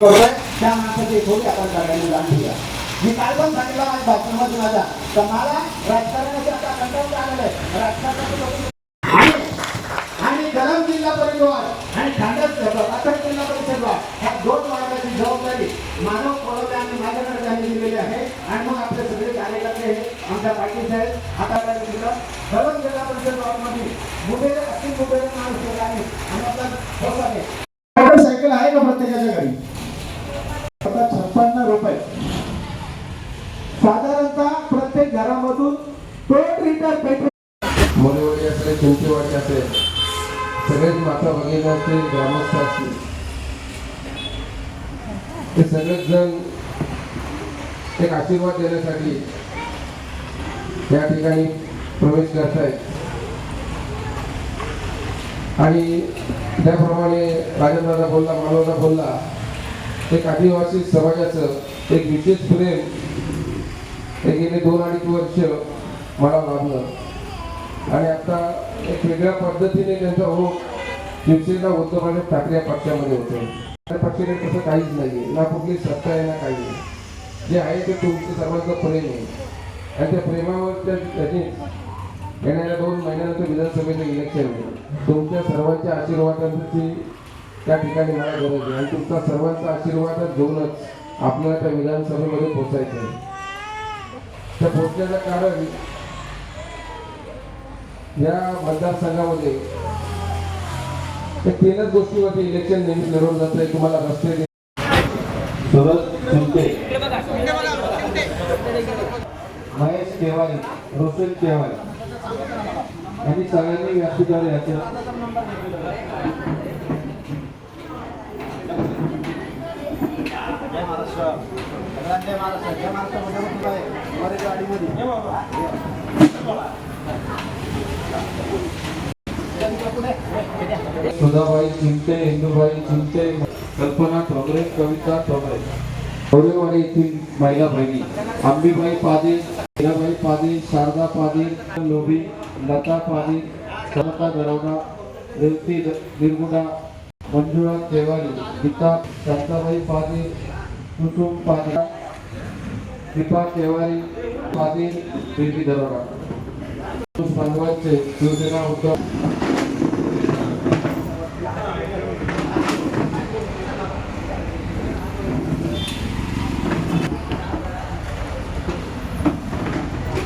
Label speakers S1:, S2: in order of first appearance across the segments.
S1: करतोय त्या माणसाची थोडी आपण सगळ्यांनी जाणून घ्या मी काल पण सांगितलं माझ्या भाषणामध्ये माझ्या तर मला राजकारणाचे आता कंटाळून आलेलं आहे. राजकारणाचे आणि गरम जिल्हा परिषद आणि थंडच राखड जिल्हा परिषद. ह्या दोन मार्गाची जबाबदारी मानव कोळवले आणि माझ्याकडे त्यांनी दिलेली आहे. आणि मग आपले सगळे कार्यकर्ते हे आमच्या पाटील साहेब हाताकडे दिलं गरम जिल्हा परिषदमध्ये मुंबईला अति मुंबईला माणूस केला आहे. आणि आपला होत आहे. साधारणतः प्रत्येक घरामधून दोन लिटर पेट्रोल
S2: मुलीवडी असेल चिंचेवाडी असेल सगळेच माता भगिनी असतील ग्रामस्थ असतील. ते सगळेच जण एक आशीर्वाद देण्यासाठी या ठिकाणी प्रवेश करत आहेत आणि त्याप्रमाणे राजेंद्रदा बोलला मानवदा बोलला एक आदिवासी समाजाचं एक विशेष प्रेम हे गेले दोन अडीच वर्ष मला लाभलं आणि आता एक वेगळ्या पद्धतीने त्यांचा हो शिवसेना म्हणजे उद्धव ठाकरे पक्षामध्ये होते. त्या पक्षाने तसं काहीच नाही ना कुठली सत्ता आहे ना काही नाही. जे आहे ते तुमचं सर्वांचं प्रेम आहे. आणि त्या प्रेमावर त्या त्याने येणाऱ्या दोन महिन्यानंतर विधानसभेचं इलेक्शन आहे. तुमच्या सर्वांच्या आशीर्वादांची त्या ठिकाणी मला गरज आहे. आणि तुमचा सर्वांचा आशीर्वाद घेऊनच आपल्याला त्या विधानसभेमध्ये पोचायचं आहे. त्या पोचण्याचं कारण या मतदारसंघामध्ये ते तीनच गोष्टीवरती इलेक्शन नेहमी लढवलं जात आहे तुम्हाला रस्ते
S3: सुरज चुलते महेश केवारी रोशन केवारी. यांनी सगळ्यांनी व्यासपीठावर याचं सुधाबाई चिमटे इंदुबाई चिमटे कल्पना ठोंबरे कविता ठोंबरे कोरेवाडी येथील महिला भगिनी अंबीबाई पाटील मीराबाई पाटील शारदा पाटील लोभी लता पाटील समता दरवडा रेवती निर्गुडा मंजुळा देवारी गीता शांताबाई पाटील कुसुम पाटील दीपा केवारी पाटील देवी दरोडा बांधवांचे शिवसेना उद्धव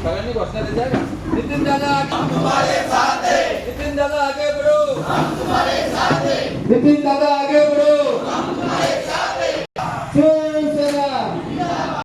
S4: सगळ्यांनी घोषणा देते का नितीन दादा हम तुम्हारे साथ हैं नितीन दादा आगे बढ़ो
S1: नितीन दादा आगे बढ़ो